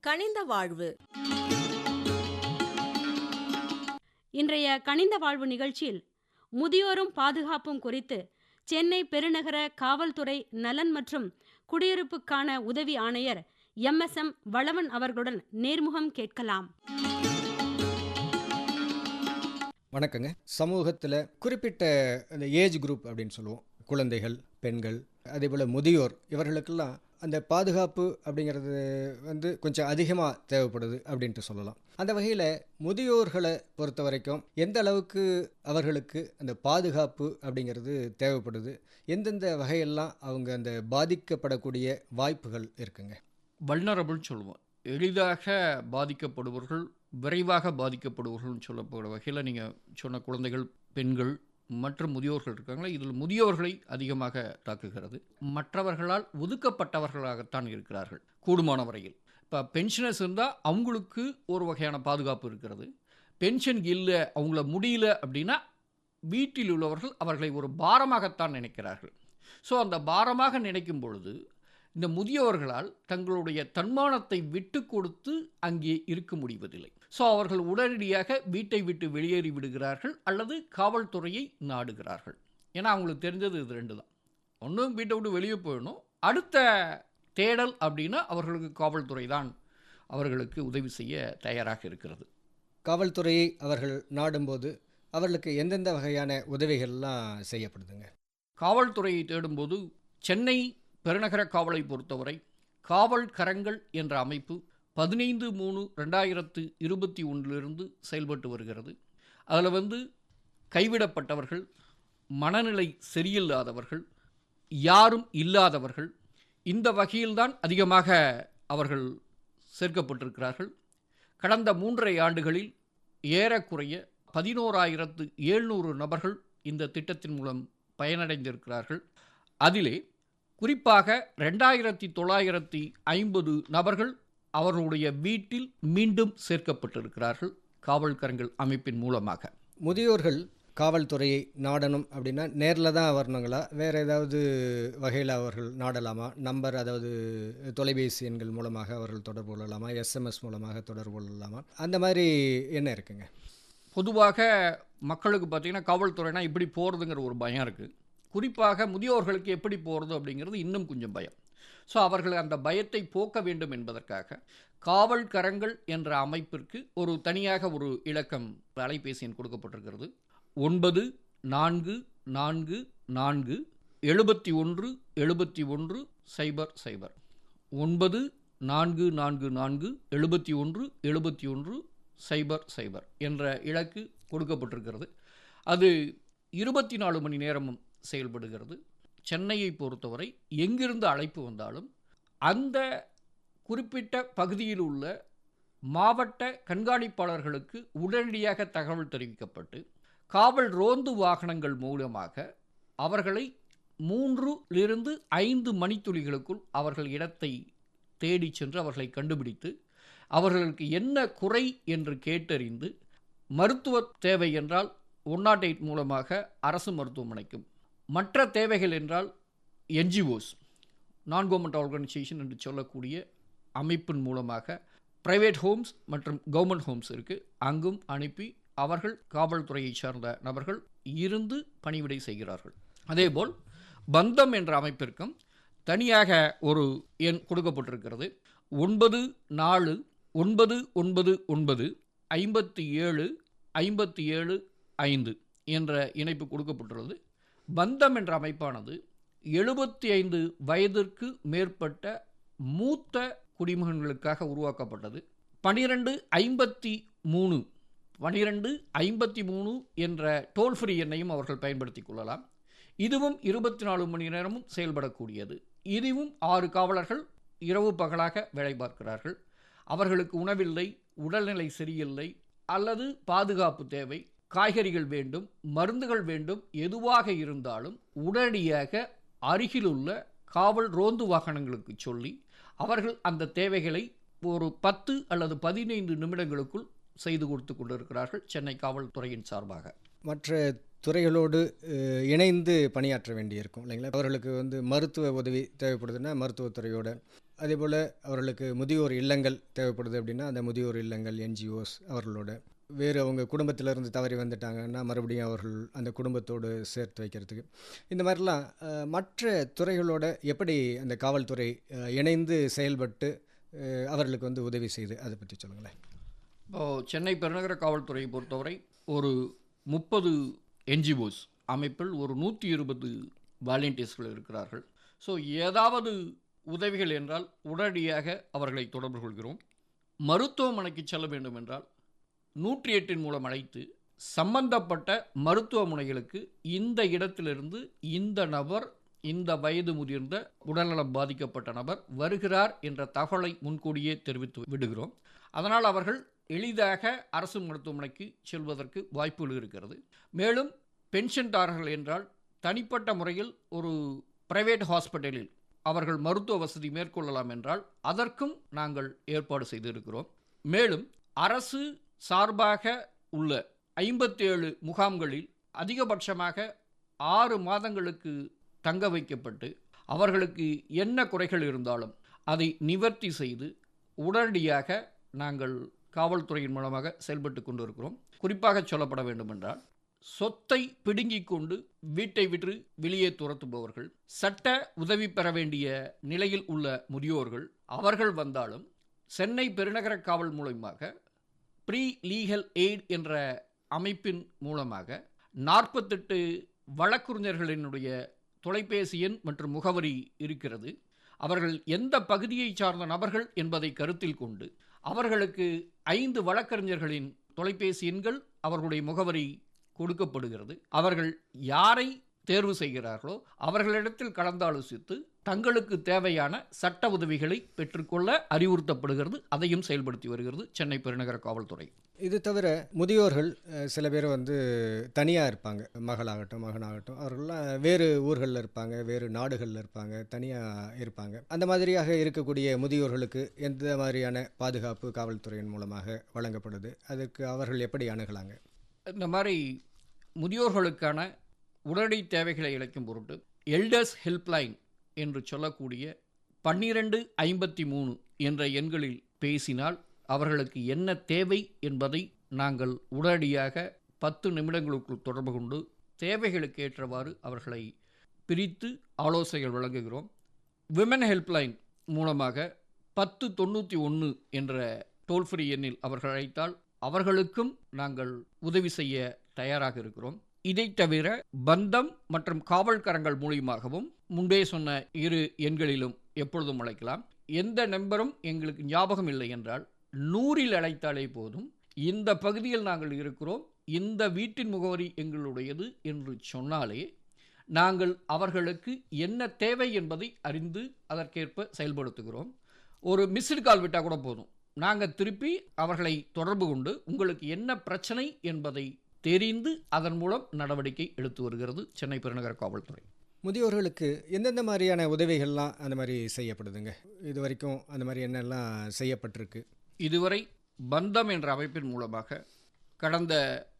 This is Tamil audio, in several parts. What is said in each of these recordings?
கனிந்த வாழ்வு. இன்றைய கனிந்த வாழ்வு நிகழ்ச்சியில் முதியோரும் பாதுகாப்பும் குறித்து சென்னை பெருநகர காவல்துறை நலன் மற்றும் குடியிருப்புக்கான உதவி ஆணையர் எம் எஸ் எம் வளவன் அவர்களுடன் நேர்முகம் கேட்கலாம். வணக்கங்க. சமூகத்தில் குறிப்பிட்ட அந்த ஏஜ் குரூப் அப்படின்னு சொல்லுவோம். குழந்தைகள் பெண்கள் அதே போல் முதியோர் இவர்களுக்கெல்லாம் அந்த பாதுகாப்பு அப்படிங்கிறது வந்து கொஞ்சம் அதிகமாக தேவைப்படுது அப்படின்ட்டு சொல்லலாம். அந்த வகையில் முதியோர்களை பொறுத்த வரைக்கும் எந்த அளவுக்கு அவர்களுக்கு அந்த பாதுகாப்பு அப்படிங்கிறது தேவைப்படுது எந்தெந்த வகையெல்லாம் அவங்க அந்த பாதிக்கப்படக்கூடிய வாய்ப்புகள் இருக்குங்க? வல்னரபுள்னு சொல்லுவோம். எளிதாக பாதிக்கப்படுபவர்கள் விரைவாக பாதிக்கப்படுபவர்கள்னு சொல்லப்படுற வகையில் நீங்கள் சொன்ன குழந்தைகள் பெண்கள் மற்றும் முதியோர்கள் இருக்காங்களே இதில் முதியோர்களை அதிகமாக தாக்குகிறது. மற்றவர்களால் ஒதுக்கப்பட்டவர்களாகத்தான் இருக்கிறார்கள் கூடுமான வரையில். இப்போ பென்ஷனர்ஸ் இருந்தால் அவங்களுக்கு ஒரு வகையான பாதுகாப்பு இருக்கிறது. பென்ஷன் இல்லை அவங்கள முடியல அப்படின்னா வீட்டில் உள்ளவர்கள் அவர்களை ஒரு பாரமாகத்தான் நினைக்கிறார்கள். ஸோ அந்த பாரமாக நினைக்கும் பொழுது இந்த முதியவர்களால் தங்களுடைய தன்மானத்தை விட்டு கொடுத்து அங்கே இருக்க முடிவதில்லை. ஸோ அவர்கள் உடனடியாக வீட்டை விட்டு வெளியேறி விடுகிறார்கள் அல்லது காவல்துறையை நாடுகிறார்கள். ஏன்னா அவங்களுக்கு தெரிஞ்சது இது ரெண்டு தான். ஒன்றும் வீட்டை விட்டு வெளியே போயிடணும். அடுத்த தேடல் அப்படின்னா அவர்களுக்கு காவல்துறை தான் அவர்களுக்கு உதவி செய்ய தயாராக இருக்கிறது. காவல்துறையை அவர்கள் நாடும்போது அவர்களுக்கு எந்தெந்த வகையான உதவிகள்லாம் செய்யப்படுதுங்க? காவல்துறையை தேடும்போது சென்னை பெருநகர காவலை பொறுத்தவரை காவல் கரங்கள் என்ற அமைப்பு பதினைந்து மூணு ரெண்டாயிரத்து இருபத்தி ஒன்றிலிருந்து செயல்பட்டு வருகிறது. அதில் வந்து கைவிடப்பட்டவர்கள் மனநிலை சரியில்லாதவர்கள் யாரும் இல்லாதவர்கள் இந்த வகையில்தான் அதிகமாக அவர்கள் சேர்க்கப்பட்டிருக்கிறார்கள். கடந்த மூன்றரை ஆண்டுகளில் ஏறக்குறைய பதினோராயிரத்து எழுநூறு நபர்கள் இந்த திட்டத்தின் மூலம் பயனடைந்திருக்கிறார்கள். அதிலே குறிப்பாக ரெண்டாயிரத்தி தொள்ளாயிரத்தி ஐம்பது நபர்கள் அவர்களுடைய வீட்டில் மீண்டும் சேர்க்கப்பட்டிருக்கிறார்கள் காவல்கரங்கள் அமைப்பின் மூலமாக. முதியோர்கள் காவல்துறையை நாடணும் அப்படின்னா நேரில் தான் வரணுங்களா? வேறு ஏதாவது வகையில் அவர்கள் நாடலாமா? நம்பர் அதாவது தொலைபேசி எண்கள் மூலமாக அவர்கள் தொடர்பு கொள்ளலாமா? எஸ்எம்எஸ் மூலமாக தொடர்பு கொள்ளலாமா? அந்த மாதிரி என்ன இருக்குங்க? பொதுவாக மக்களுக்கு பார்த்திங்கன்னா காவல்துறைனா இப்படி போகிறதுங்கிற ஒரு பயம் இருக்குது குறிப்பாக முதியோர்களுக்கு எப்படி போகிறது அப்படிங்கிறது இன்னும் கொஞ்சம் பயம். ஸோ அவர்கள் அந்த பயத்தை போக்க வேண்டும் என்பதற்காக காவல் கரங்கள் என்ற அமைப்பிற்கு ஒரு தனியாக ஒரு இலக்கம் அலைபேசி எண் கொடுக்கப்பட்டிருக்கிறது. ஒன்பது நான்கு நான்கு நான்கு எழுபத்தி ஒன்று எழுபத்தி ஒன்று சைபர் சைபர். ஒன்பது நான்கு நான்கு நான்கு எழுபத்தி ஒன்று எழுபத்தி ஒன்று சைபர் சைபர் என்ற இலக்கு கொடுக்கப்பட்டிருக்கிறது. அது இருபத்தி நாலு மணி நேரமும் செயல்படுகிறது. சென்னையை பொறுத்தவரை எங்கிருந்து அழைப்பு வந்தாலும் அந்த குறிப்பிட்ட பகுதியில் உள்ள மாவட்ட கண்காணிப்பாளர்களுக்கு உடனடியாக தகவல் தெரிவிக்கப்பட்டு காவல் ரோந்து வாகனங்கள் மூலமாக அவர்களை மூன்றிலிருந்து ஐந்து மணித்துளிகளுக்குள் அவர்கள் இடத்தை தேடி சென்று அவர்களை கண்டுபிடித்து அவர்களுக்கு என்ன குறை என்று கேட்டறிந்து மருத்துவ தேவை என்றால் ஒன் நாட் எயிட் மூலமாக அரசு மருத்துவமனைக்கும் மற்ற தேவைகள் என்றால் என்ஜிஓஸ் நான் கவர்மெண்ட் ஆர்கனைசேஷன் என்று சொல்லக்கூடிய அமைப்பின் மூலமாக ப்ரைவேட் ஹோம்ஸ் மற்றும் கவர்மெண்ட் ஹோம்ஸ் இருக்குது அங்கும் அனுப்பி அவர்கள் காவல்துறையை சார்ந்த நபர்கள் இருந்து பணிவிடை செய்கிறார்கள். அதேபோல் பந்தம் என்ற அமைப்பிற்கும் தனியாக ஒரு எண் கொடுக்கப்பட்டிருக்கிறது. ஒன்பது நாலு ஒன்பது ஒன்பது ஒன்பது ஐம்பத்தி ஏழு ஐம்பத்தி ஏழு ஐந்து என்ற இணைப்பு கொடுக்கப்பட்டுள்ளது. பந்தம் என்ற அமைப்பானது எழுபத்தி ஐந்து வயதிற்கு மேற்பட்ட மூத்த குடிமகன்களுக்காக உருவாக்கப்பட்டது. பனிரெண்டு ஐம்பத்தி மூணு பனிரெண்டு ஐம்பத்தி மூணு என்ற டோல் ஃப்ரீ எண்ணையும் அவர்கள் பயன்படுத்தி கொள்ளலாம். இதுவும் இருபத்தி நாலு மணி நேரமும் செயல்படக்கூடியது. இதுவும் ஆறு காவலர்கள் இரவு பகலாக வேலை பார்க்கிறார்கள். அவர்களுக்கு உணவில்லை உடல்நிலை சரியில்லை அல்லது பாதுகாப்பு தேவை. காய்கறிகள் வேண்டும் மருந்துகள் வேண்டும் எதுவாக இருந்தாலும் உடனடியாக அருகிலுள்ள காவல் ரோந்து வாகனங்களுக்கு சொல்லி அவர்கள் அந்த தேவைகளை ஒரு பத்து அல்லது பதினைந்து நிமிடங்களுக்குள் செய்து கொடுத்து கொண்டிருக்கிறார்கள் சென்னை காவல்துறையின் சார்பாக. மற்ற துறைகளோடு இணைந்து பணியாற்ற வேண்டியிருக்கும் இல்லைங்களா? அவர்களுக்கு வந்து மருத்துவ உதவி தேவைப்படுதுன்னா மருத்துவத்துறையோட. அதே போல் அவர்களுக்கு முதியோர் இல்லங்கள் தேவைப்படுது அப்படின்னா அந்த முதியோர் இல்லங்கள் என்ஜிஓஸ் அவர்களோட. வேறு அவங்க குடும்பத்திலேருந்து தவறி வந்துட்டாங்கன்னா மறுபடியும் அவர்கள் அந்த குடும்பத்தோடு சேர்த்து வைக்கிறதுக்கு. இந்த மாதிரிலாம் மற்ற துறைகளோட எப்படி அந்த காவல்துறை இணைந்து செயல்பட்டு அவர்களுக்கு வந்து உதவி செய்து அதை பற்றி சொல்லுங்களேன். இப்போது சென்னை பெருநகர காவல்துறையை பொறுத்தவரை ஒரு முப்பது என்ஜிஓஸ் அமைப்பில் ஒரு நூற்றி இருபது வாலண்டியர்ஸ்கள் இருக்கிறார்கள். ஸோ ஏதாவது உதவிகள் என்றால் உடனடியாக அவர்களை தொடர்பு கொள்கிறோம். மருத்துவமனைக்கு செல்ல வேண்டும் என்றால் நூற்றி எட்டின் மூலம் அழைத்து சம்பந்தப்பட்ட மருத்துவமனைகளுக்கு இந்த இடத்திலிருந்து இந்த நபர் இந்த வயது முதிர்ந்த உடல்நலம் பாதிக்கப்பட்ட நபர் வருகிறார் என்ற தகவலை முன்கூடியே தெரிவித்து விடுகிறோம். அதனால் அவர்கள் எளிதாக அரசு மருத்துவமனைக்கு செல்வதற்கு வாய்ப்புகள் இருக்கிறது. மேலும் பென்ஷன்தாரர்கள் என்றால் தனிப்பட்ட முறையில் ஒரு பிரைவேட் ஹாஸ்பிட்டலில் அவர்கள் மருத்துவ வசதி மேற்கொள்ளலாம் என்றால் அதற்கும் நாங்கள் ஏற்பாடு செய்திருக்கிறோம். மேலும் அரசு சார்பாக உள்ள ஐம்பத்தேழு முகாம்களில் அதிகபட்சமாக ஆறு மாதங்களுக்கு தங்க வைக்கப்பட்டு அவர்களுக்கு என்ன குறைகள் இருந்தாலும் அதை நிவர்த்தி செய்து உடனடியாக நாங்கள் காவல்துறையின் மூலமாக செயல்பட்டு கொண்டிருக்கிறோம். குறிப்பாக சொல்லப்பட வேண்டுமென்றால் சொத்தை பிடுங்கிக் கொண்டு வீட்டை விற்று வெளியே துரத்துபவர்கள் சட்ட உதவி பெற வேண்டிய நிலையில் உள்ள முதியோர்கள் அவர்கள் வந்தாலும் சென்னை பெருநகர காவல் மூலமாக ப்ரீ லீகல் எய்ட் என்ற அமைப்பின் மூலமாக நாற்பத்தெட்டு வழக்குறிஞர்களினுடைய தொலைபேசி எண் மற்றும் முகவரி இருக்கிறது. அவர்கள் எந்த பகுதியை சார்ந்த நபர்கள் என்பதை கருத்தில் கொண்டு அவர்களுக்கு ஐந்து வழக்கறிஞர்களின் தொலைபேசி எண்கள் அவர்களுடைய முகவரி கொடுக்கப்படுகிறது. அவர்கள் யாரை தேர்வு செய்கிறார்களோ அவர்களிடத்தில் கலந்தாலோசித்து தங்களுக்கு தேவையான சட்ட உதவிகளை பெற்றுக்கொள்ள அறிவுறுத்தப்படுகிறது. அதையும் செயல்படுத்தி வருகிறது சென்னை பெருநகர காவல்துறை. இது தவிர முதியோர்கள் சில பேர் வந்து தனியாக இருப்பாங்க. மகளாகட்டும் மகனாகட்டும். அவர்கள்லாம் வேறு ஊர்களில் இருப்பாங்க வேறு நாடுகளில் இருப்பாங்க தனியாக இருப்பாங்க. அந்த மாதிரியாக இருக்கக்கூடிய முதியோர்களுக்கு எந்த மாதிரியான பாதுகாப்பு காவல்துறையின் மூலமாக வழங்கப்படுது? அதற்கு அவர்கள் எப்படி அணுகலாங்க? இந்த மாதிரி முதியோர்களுக்கான உடனடி தேவைகளை இழைக்கும் பொருட்டு எல்டர்ஸ் ஹெல்ப்லைன் என்று சொல்லக்கூடிய பன்னிரண்டு ஐம்பத்தி மூணு என்ற எண்களில் பேசினால் அவர்களுக்கு என்ன தேவை என்பதை நாங்கள் உடனடியாக பத்து நிமிடங்களுக்குள் தொடர்பு கொண்டு தேவைகளுக்கு ஏற்றவாறு அவர்களை பிரித்து ஆலோசனைகள் வழங்குகிறோம். விமன் ஹெல்ப்லைன் மூலமாக பத்து தொண்ணூற்றி ஒன்று என்ற டோல் ஃப்ரீ எண்ணில் அவர்கள் அழைத்தால் அவர்களுக்கும் நாங்கள் உதவி செய்ய தயாராக இருக்கிறோம். இதை தவிர பந்தம் மற்றும் காவல்கரங்கள் மூலியமாகவும் முன்பே சொன்ன இரு எண்களிலும் எப்பொழுதும் அழைக்கலாம். எந்த நம்பரும் எங்களுக்கு ஞாபகம் இல்லை என்றால் நூறில் அழைத்தாலே போதும். இந்த பகுதியில் நாங்கள் இருக்கிறோம். இந்த வீட்டின் முகவரி எங்களுடையது என்று சொன்னாலே நாங்கள் அவர்களுக்கு என்ன தேவை என்பதை அறிந்து அதற்கேற்ப செயல்படுத்துகிறோம். ஒரு மிஸ்டு கால் விட்டால் கூட போதும். நாங்கள் திருப்பி அவர்களை தொடர்பு கொண்டு உங்களுக்கு என்ன பிரச்சனை என்பதை தெரிந்து அதன் மூலம் நடவடிக்கை எடுத்து வருகிறது சென்னை பெருநகர காவல்துறை. முதியோர்களுக்கு எந்தெந்த மாதிரியான உதவிகள்லாம் அந்த மாதிரி செய்யப்படுதுங்க? இது வரைக்கும் அந்த மாதிரி என்னெல்லாம் செய்யப்பட்டிருக்கு? இதுவரை பந்தம் என்ற அமைப்பின் மூலமாக கடந்த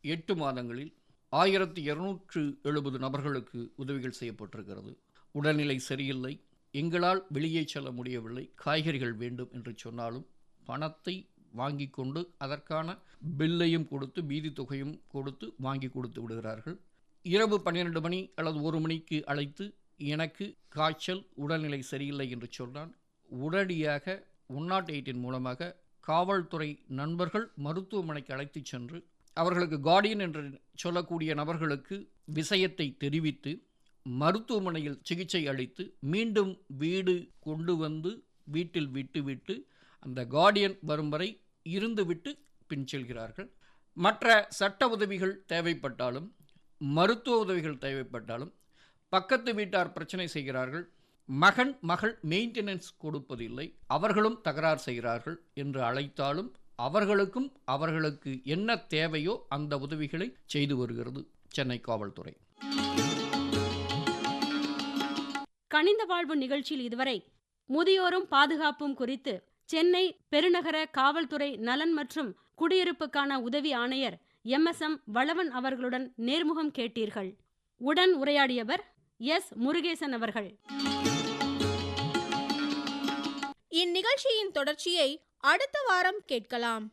எட்டு மாதங்களில் ஆயிரத்தி இருநூற்று எழுபது நபர்களுக்கு உதவிகள் செய்யப்பட்டிருக்கிறது. உடல்நிலை சரியில்லை எங்களால் வெளியே செல்ல முடியவில்லை காய்கறிகள் வேண்டும் என்று சொன்னாலும் பணத்தை வாங்கி கொண்டு அதற்கான பில்லையும் கொடுத்து மீதி தொகையும் கொடுத்து வாங்கி கொடுத்து விடுகிறார்கள். இரவு பன்னிரண்டு மணி அல்லது ஒரு மணிக்கு அழைத்து எனக்கு காய்ச்சல் உடல்நிலை சரியில்லை என்று சொன்னால் உடனடியாக ஒன் நாட் எயிட்டின் மூலமாக காவல்துறை நண்பர்கள் மருத்துவமனைக்கு அழைத்துச் சென்று அவர்களுக்கு கார்டியன் என்று சொல்லக்கூடிய நபர்களுக்கு விஷயத்தை தெரிவித்து மருத்துவமனையில் சிகிச்சை அளித்து மீண்டும் வீடு கொண்டு வந்து வீட்டில் விட்டுவிட்டு அந்த கார்டியன் வரும் வரை இருந்துவிட்டு பின் செல்கிறார்கள். மற்ற சட்ட உதவிகள் தேவைப்பட்டாலும் மருத்துவ உதவிகள் தேவைப்பட்டாலும் பக்கத்து வீட்டார் பிரச்சனை செய்கிறார்கள். மகன் மகள் மெயின்டெனன்ஸ் கொடுப்பதில்லை. அவர்களும் தகராறு செய்கிறார்கள் என்று அழைத்தாலும் அவர்களுக்கும் அவர்களுக்கு என்ன தேவையோ அந்த உதவிகளை செய்து வருகிறது. சென்னை காவல்துறை. கனிந்த வாழ்வு நிகழ்ச்சியில் இதுவரை முதியோரும் பாதுகாப்பும் குறித்து சென்னை பெருநகர காவல்துறை நலன் மற்றும் குடியிருப்புக்கான உதவி ஆணையர் எம் எஸ் எம் வளவன் அவர்களுடன் நேர்முகம் கேட்டீர்கள். உடன் உரையாடியவர் எஸ் முருகேசன் அவர்கள். இந்நிகழ்ச்சியின் தொடர்ச்சியை அடுத்த வாரம் கேட்கலாம்.